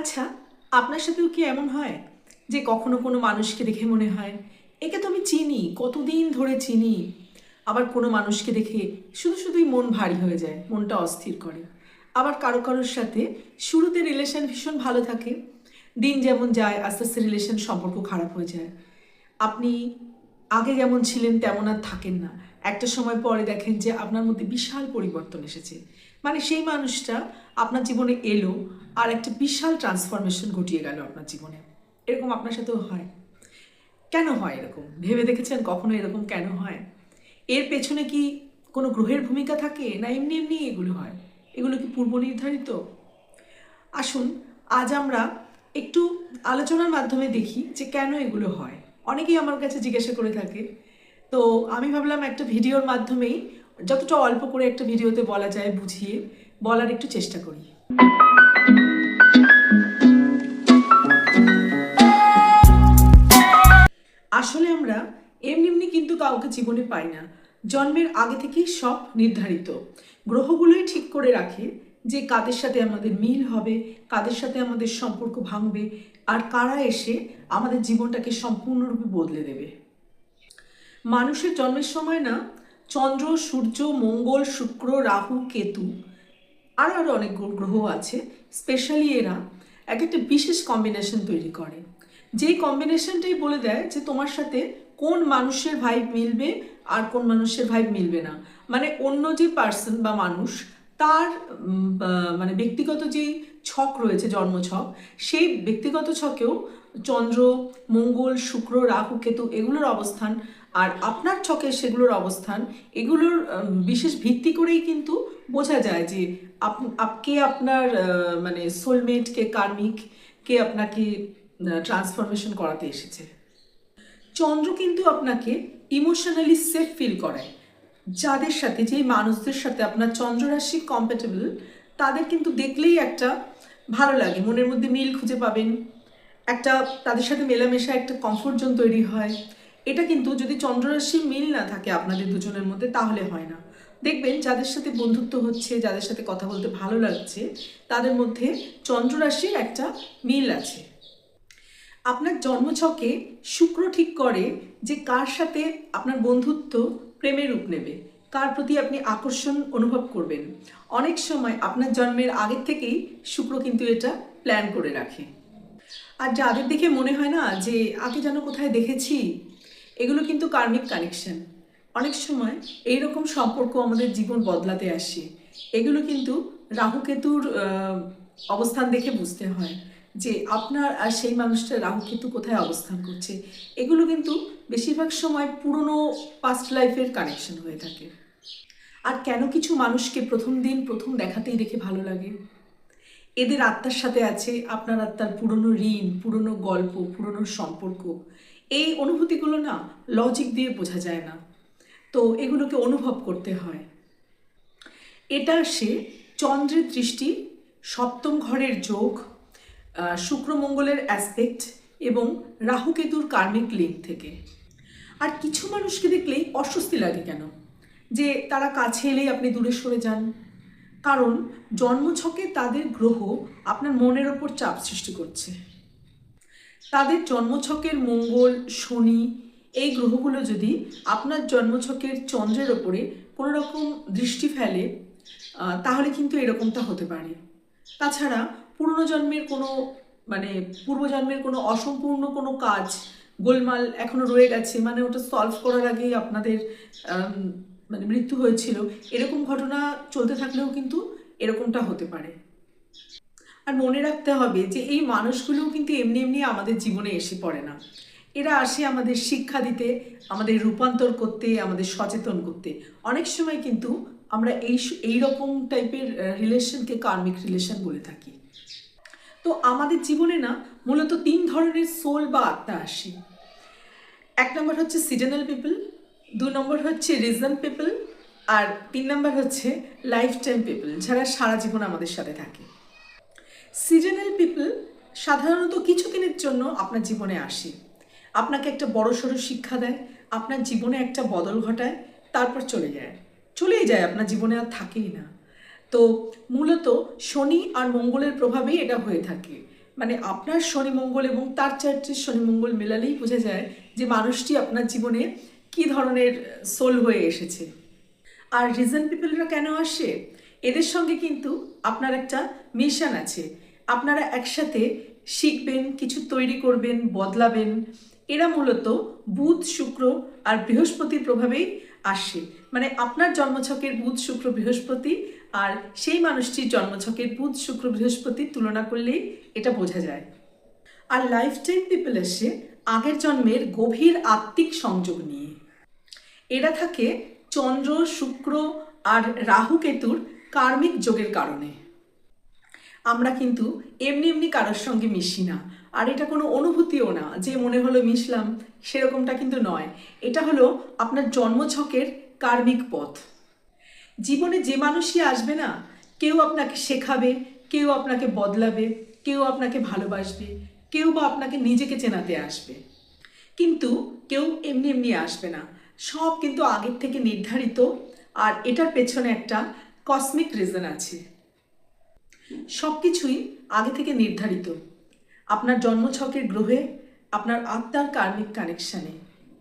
আচ্ছা আপনার সাথেও কি এমন হয় যে কখনো কোনো মানুষকে দেখে মনে হয়, একে তো আমি চিনি, কতদিন ধরে চিনি। আবার কোনো মানুষকে দেখে শুধু শুধুই মন ভারী হয়ে যায়, মনটা অস্থির করে। আবার কারও কারোর সাথে শুরুতে রিলেশন ভীষণ ভালো থাকে, দিন যেমন যায়, আস্তে আস্তে রিলেশন সম্পর্ক খারাপ হয়ে যায়। আপনি আগে যেমন ছিলেন, তেমন আর থাকেন না। একটা সময় পরে দেখেন যে আপনার মধ্যে বিশাল পরিবর্তন এসেছে। মানে সেই মানুষটা আপনার জীবনে এলো আর একটা বিশাল ট্রান্সফরমেশন ঘটিয়ে গেল আপনার জীবনে। এরকম আপনার সাথেও হয়? কেন হয় এরকম? ভেবে দেখেছেন কখনো এরকম কেন হয়? এর পেছনে কি কোনো গ্রহের ভূমিকা থাকে? না এমনি এমনি এগুলো হয়? এগুলো কি পূর্ব নির্ধারিত? আসুন, আজ আমরা একটু আলোচনার মাধ্যমে দেখি যে কেন এগুলো হয়। অনেকেই আমার কাছে জিজ্ঞাসা করে থাকে তো আমি ভাবলাম একটা ভিডিওর মাধ্যমেই যতটা অল্প করে একটা ভিডিওতে বলা যায় বুঝিয়ে বলার একটু চেষ্টা করি। আসলে আমরা এমনি এমনি কিন্তু কাউকে জীবনে পাই না। জন্মের আগে থেকেই সব নির্ধারিত। গ্রহগুলোই ঠিক করে রাখে যে কাদের সাথে আমাদের মিল হবে, কাদের সাথে আমাদের সম্পর্ক ভাঙবে, আর কারা এসে আমাদের জীবনটাকে সম্পূর্ণরূপে বদলে দেবে। মানুষের জন্মের সময় না, চন্দ্র, সূর্য, মঙ্গল, শুক্র, রাহু, কেতু আরও আরও অনেক গ্রহ আছে। স্পেশালি এরা এক একটা বিশেষ কম্বিনেশন তৈরি করে। যেই কম্বিনেশনটাই বলে দেয় যে তোমার সাথে কোন মানুষের ভাইব মিলবে আর কোন মানুষের ভাইব মিলবে না। মানে অন্য যে পার্সন বা মানুষ, তার মানে ব্যক্তিগত যেই ছক রয়েছে জন্মছক সেই ব্যক্তিগত ছকেও চন্দ্র, মঙ্গল, শুক্র, রাহু, কেতু এগুলোর অবস্থান আর আপনার ছকে সেগুলোর অবস্থান, এগুলোর বিশেষ ভিত্তি করেই কিন্তু বোঝা যায় যে কে আপনার মানে সোলমেট কে কার্মিক কে আপনাকে ট্রান্সফরমেশন করাতে এসেছে। চন্দ্র কিন্তু আপনাকে ইমোশনালি সেফ ফিল করায়। যাদের সাথে, যেই মানুষদের সাথে আপনার চন্দ্র রাশি কম্প্যাটেবল তাদের কিন্তু দেখলেই একটা ভালো লাগে। মনের মধ্যে মিল খুঁজে পাবেন। একটা, তাদের সাথে মেলামেশা, একটা কমফোর্ট জোন তৈরি হয়। এটা কিন্তু যদি চন্দ্ররাশি মিল না থাকে আপনাদের দুজনের মধ্যে, তাহলে হয় না। দেখবেন যাদের সাথে বন্ধুত্ব হচ্ছে, যাদের সাথে কথা বলতে ভালো লাগছে, তাদের মধ্যে চন্দ্ররাশির একটা মিল আছে। আপনার জন্মছকে শুক্র ঠিক করে যে কার সাথে আপনার বন্ধুত্ব প্রেমের রূপ নেবে, কার প্রতি আপনি আকর্ষণ অনুভব করবেন। অনেক সময় আপনার জন্মের আগের থেকেই শুক্র কিন্তু এটা প্ল্যান করে রাখে। আর যাদের দেখে মনে হয় না যে, আগে যেন কোথায় দেখেছি এগুলো কিন্তু কার্মিক কানেকশন অনেক সময় এই রকম সম্পর্ক আমাদের জীবন বদলাতে আসে। এগুলো কিন্তু রাহুকেতুর অবস্থান দেখে বুঝতে হয় যে আপনার আর সেই মানুষটা রাহুকেতু কোথায় অবস্থান করছে। এগুলো কিন্তু বেশিরভাগ সময় পুরনো পাস্ট লাইফের কানেকশন হয়ে থাকে। আর কেন কিছু মানুষকে প্রথম দিন প্রথম দেখাতেই দেখে ভালো লাগে? এদের আত্মার সাথে আছে আপনার আত্মার পুরনো ঋণ, পুরনো গল্প, পুরনো সম্পর্ক। এই অনুভূতিগুলো না লজিক দিয়ে বোঝা যায় না। তো এগুলোকে অনুভব করতে হয়। এটা সে চন্দ্রের দৃষ্টি, সপ্তম ঘরের যোগ শুক্রমঙ্গলের শুক্র অ্যাসপেক্ট এবং রাহুকেতুর কার্মিক লিঙ্ক থেকে। আর কিছু মানুষকে দেখলেই অস্বস্তি লাগে কেন? যে তারা কাছে এলেই আপনি দূরে সরে যান। কারণ জন্মছকে তাদের গ্রহ আপনার মনের ওপর চাপ সৃষ্টি করছে। তাদের জন্মছকের মঙ্গল, শনি এই গ্রহগুলো যদি আপনার জন্মছকের চন্দ্রের ওপরে কোনো রকম দৃষ্টি ফেলে তাহলে কিন্তু এরকমটা হতে পারে। তাছাড়া পুরনো জন্মের কোনো মানে পূর্বজন্মের কোনো অসম্পূর্ণ কোনো কাজ গোলমাল এখনও রয়ে গেছে মানে ওটা সলভ করার আগেই আপনাদের মানে মৃত্যু হয়েছিল, এরকম ঘটনা চলতে থাকলেও কিন্তু এরকমটা হতে পারে। আর মনে রাখতে হবে যে এই মানুষগুলোও কিন্তু এমনি এমনি আমাদের জীবনে এসে পড়ে না। এরা আসে আমাদের শিক্ষা দিতে, আমাদের রূপান্তর করতে, আমাদের সচেতন করতে। অনেক সময় কিন্তু আমরা এই এই রকম টাইপের রিলেশনকে কার্মিক রিলেশন বলে থাকি। তো আমাদের জীবনে না, মূলত তিন ধরনের সোল বা আত্মা আসে। এক নম্বর হচ্ছে সিজনাল পিপল দু নম্বর হচ্ছে রিজন পিপল আর তিন নম্বর হচ্ছে লাইফ টাইম পিপল যারা সারা জীবন আমাদের সাথে থাকে। সিজনাল পিপল সাধারণত কিছুদিনের জন্য আপনার জীবনে আসে। আপনাকে একটা বড় সড়ো শিক্ষা দেয়, আপনার জীবনে একটা বদল ঘটায়, তারপর চলে যায়। চলেই যায়, আপনার জীবনে আর থাকেই না। তো মূলত শনি আর মঙ্গলের প্রভাবেই এটা হয়ে থাকে। মানে আপনার শনি মঙ্গল এবং তার চারটির শনি মঙ্গল মেলালেই বোঝা যায় যে মানুষটি আপনার জীবনে কী ধরনের সোল হয়ে এসেছে। আর রিজন পিপলরা কেন আসে? এদের সঙ্গে কিন্তু আপনার একটা মিশন আছে। আপনারা একসাথে শিখবেন, কিছু তৈরি করবেন, বদলাবেন। এরা মূলত বুধ, শুক্র আর বৃহস্পতির প্রভাবেই আসে। মানে আপনার জন্মছকের বুধ, শুক্র, বৃহস্পতি আর সেই মানুষটির জন্মছকের বুধ, শুক্র, বৃহস্পতির তুলনা করলেই এটা বোঝা যায়। আর লাইফ টাইম পিপল এসে আগের জন্মের গভীর আত্মিক সংযোগ নিয়ে। এরা থাকে চন্দ্র, শুক্র আর রাহু কেতুর কার্মিক যোগের কারণে। আমরা কিন্তু এমনি এমনি কারোর সঙ্গে মিশি না। আর এটা কোনো অনুভূতিও না যে মনে হলো মিশলাম, সেরকমটা কিন্তু নয়। এটা হলো আপনার জন্মছকের কার্মিক পথ। জীবনে যে মানুষই আসবে না, কেউ আপনাকে শেখাবে, কেউ আপনাকে বদলাবে, কেউ আপনাকে ভালোবাসবে, কেউ বা আপনাকে নিজেকে চেনাতে আসবে। কিন্তু কেউ এমনি এমনি আসবে না। সব কিন্তু আগের থেকে নির্ধারিত। আর এটার পেছনে একটা কসমিক রিজন আছে। সব কিছুই আগে থেকে নির্ধারিত। আপনার জন্মছকের গ্রহে, আপনার আত্মার কার্মিক কানেকশানে।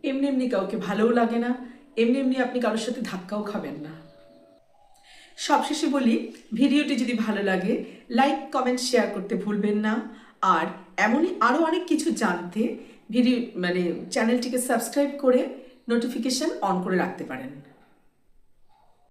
এমনি এমনি কাউকে ভালোও লাগে না, এমনি এমনি আপনি কারোর সাথে ধাক্কাও খাবেন না। সবশেষে বলি, ভিডিওটি যদি ভালো লাগে লাইক কমেন্ট শেয়ার করতে ভুলবেন না। আর এমনই আরও অনেক কিছু জানতে, ভিডিও মানে চ্যানেলটিকে সাবস্ক্রাইব করে নোটিফিকেশন অন করে রাখতে পারেন।